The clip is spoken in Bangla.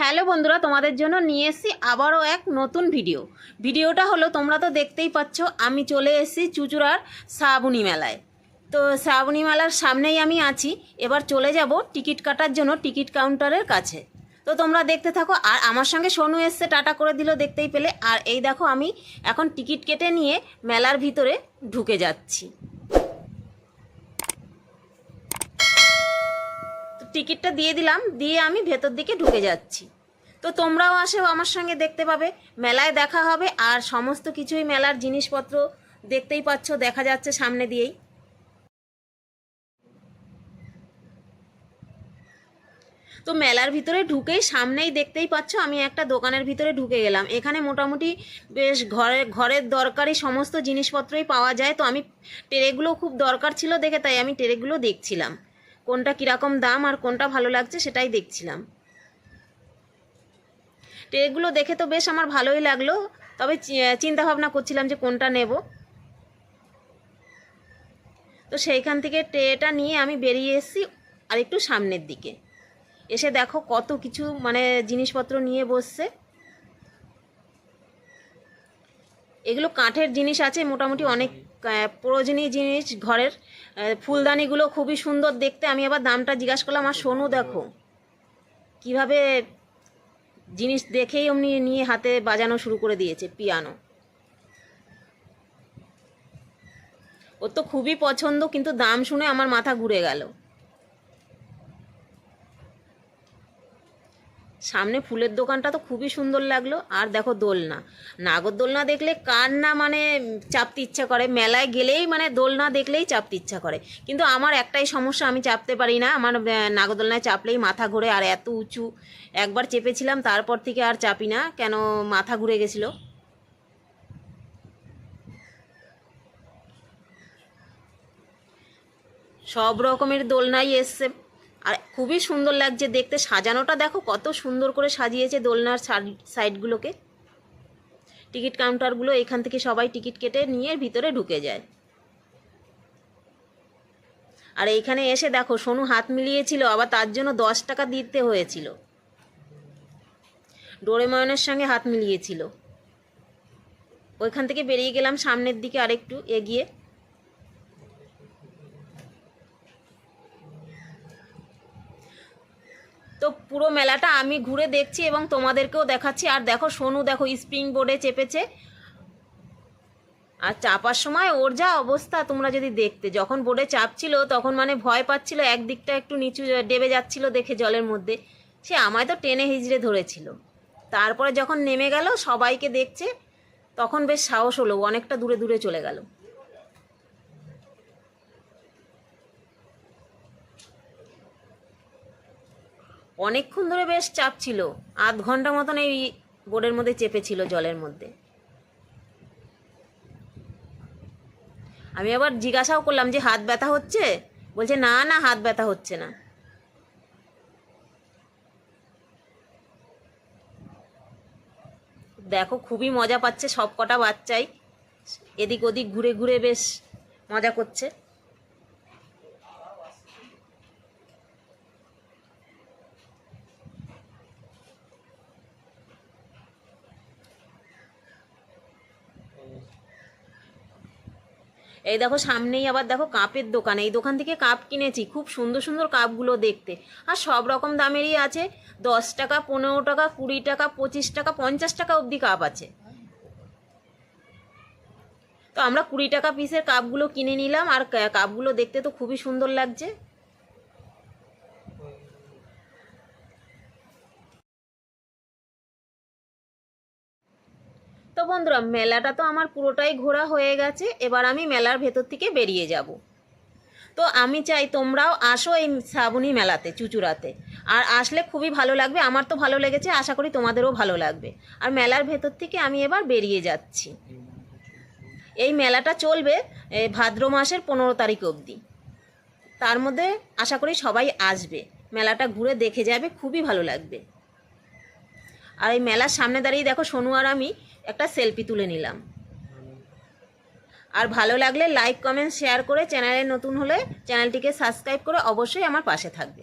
হ্যালো বন্ধুরা, তোমাদের জন্য নিয়ে এসেছি আবারও এক নতুন ভিডিও। ভিডিওটা হলো, তোমরা তো দেখতেই পাচ্ছ, আমি চলে এসেছি চুচুড়ার শ্রাবণী মেলায়। তো শ্রাবণী মেলার সামনেই আমি আছি, এবার চলে যাব টিকিট কাটার জন্য টিকিট কাউন্টারের কাছে। তো তোমরা দেখতে থাকো, আর আমার সঙ্গে সোনু এসছে, টাটা করে দিল দেখতেই পেলে। আর এই দেখো, আমি এখন টিকিট কেটে নিয়ে মেলার ভিতরে ঢুকে যাচ্ছি। টিকিটটা দিয়ে দিলাম, দিয়ে আমি ভেতর দিকে ঢুকে যাচ্ছি। তো তোমরাও আসেও আমার সঙ্গে দেখতে পাবে। মেলায় দেখা হবে আর সমস্ত কিছুই মেলার জিনিসপত্র দেখতেই পাচ্ছ, দেখা যাচ্ছে সামনে দিয়েই। তো মেলার ভিতরে ঢুকেই সামনেই দেখতেই পাচ্ছ, আমি একটা দোকানের ভিতরে ঢুকে গেলাম। এখানে মোটামুটি বেশ ঘরে, ঘরের দরকারি সমস্ত জিনিসপত্রই পাওয়া যায়। তো আমি টেরেগুলো খুব দরকার ছিল দেখে তাই আমি টেরেগুলো দেখছিলাম। কোনটা কীরকম দাম আর কোনটা ভালো লাগছে সেটাই দেখছিলাম। ট্রেগুলো দেখে তো বেশ আমার ভালোই লাগল। তবে চিন্তা ভাবনা করছিলাম যে কোনটা নেব। তো সেইখান থেকে ট্রেটা নিয়ে আমি বেরিয়ে এসেছি আর একটু সামনের দিকে। এসে দেখো কত কিছু মানে জিনিসপত্র নিয়ে বসছে। এগুলো কাঠের জিনিস আছে, মোটামুটি অনেক প্রয়োজনীয় জিনিস ঘরের। ফুলদানিগুলো খুবই সুন্দর দেখতে। আমি আবার দামটা জিজ্ঞাসা করলাম, আর সোনু দেখো, কীভাবে জিনিস দেখেই অমনি নিয়ে হাতে বাজানো শুরু করে দিয়েছে, পিয়ানো। ওর তো খুবই পছন্দ, কিন্তু দাম শুনে আমার মাথা ঘুরে গেল। সামনে ফুলের দোকানটা তো খুবই সুন্দর লাগল। আর দেখো দোলনা। নাগরদোলনা দেখলে কার না মানে চাপতে ইচ্ছা করে? মেলায় গেলেই মানে দোলনা দেখলেই চাপতে ইচ্ছা করে। কিন্তু আমার একটাই সমস্যা, আমি চাপতে পারি না। আমার নাগরদোলনায় চাপলেই মাথা ঘুরে আর এত উঁচু। একবার চেপেছিলাম, তারপর থেকে আর চাপি না। কেন মাথা ঘুরে গেছিল? সব রকমের দোলনাই এসছে। আর খুবই সুন্দর লাগছে দেখতে। সাজানোটা দেখো কত সুন্দর করে সাজিয়েছে দোলনার সাইড- সাইডগুলোকে। টিকিট কাউন্টারগুলো এখান থেকে সবাই টিকিট কেটে নিয়ে ভিতরে ঢুকে যায়। আর এইখানে এসে দেখো সোনু হাত মিলিয়েছিল, আবার তার জন্য দশ টাকা দিতে হয়েছিল। ডোরেময়নের সঙ্গে হাত মিলিয়েছিল। ওইখান থেকে বেরিয়ে গেলাম সামনের দিকে আরেকটু এগিয়ে। তো পুরো মেলাটা আমি ঘুরে দেখছি এবং তোমাদেরকেও দেখাচ্ছি। আর দেখো, সোনু দেখো স্প্রিং বোর্ডে চেপেছে। আর চাপার সময় ওর যা অবস্থা, তোমরা যদি দেখতে, যখন বোর্ডে চাপছিল, তখন মানে ভয় পাচ্ছিল, একদিকটা একটু নিচু ডেবে যাচ্ছিল দেখে জলের মধ্যে। সে আমায় তো টেনে হিজড়ে ধরেছিল। তারপরে যখন নেমে গেল, সবাইকে দেখছে, তখন বেশ সাহস হলো, অনেকটা দূরে দূরে চলে গেল। অনেকক্ষণ ধরে বেশ চাপ ছিল। আধ ঘণ্টা মতন এই বোর্ডের মধ্যে চেপেছিল জলের মধ্যে। আমি আবার জিজ্ঞাসাও করলাম যে, হাত ব্যথা হচ্ছে? বলছে, না না, হাত ব্যথা হচ্ছে না। দেখো, খুবই মজা পাচ্ছে সব কটা বাচ্চাই। এদিক ওদিক ঘুরে ঘুরে বেশ মজা করছে। এই দেখো সামনেই আবার দেখো কাপের দোকান। এই দোকান থেকে কাপ কিনেছি, খুব সুন্দর সুন্দর কাপগুলো দেখতে। আর সব রকম দামেরই আছে, দশ টাকা, পনেরো টাকা, কুড়ি টাকা, পঁচিশ টাকা, পঞ্চাশ টাকা অবধি কাপ আছে। তো আমরা কুড়ি টাকা পিসের কাপগুলো কিনে নিলাম, আর কাপগুলো দেখতে তো খুবই সুন্দর লাগছে। তো বন্ধুরা, মেলাটা তো আমার পুরোটাই ঘোরা হয়ে গেছে, এবার আমি মেলার ভেতর থেকে বেরিয়ে যাব। তো আমি চাই তোমরাও আসো এই শ্রাবণী মেলাতে, চুচুড়াতে। আর আসলে খুবই ভালো লাগবে, আমার তো ভালো লেগেছে, আশা করি তোমাদেরও ভালো লাগবে। আর মেলার ভেতর থেকে আমি এবার বেরিয়ে যাচ্ছি। এই মেলাটা চলবে ভাদ্র মাসের পনেরো তারিখ অবধি। তার মধ্যে আশা করি সবাই আসবে। মেলাটা ঘুরে দেখে যাবে, খুবই ভালো লাগবে। আর এই মেলার সামনে দাঁড়িয়ে দেখো সোনু আর আমি একটা সেলফি তুলে নিলাম। আর ভালো লাগলে লাইক কমেন্ট শেয়ার করে চ্যানেলে নতুন হলে চ্যানেলটিকে সাবস্ক্রাইব করে অবশ্যই আমার পাশে থাকবে।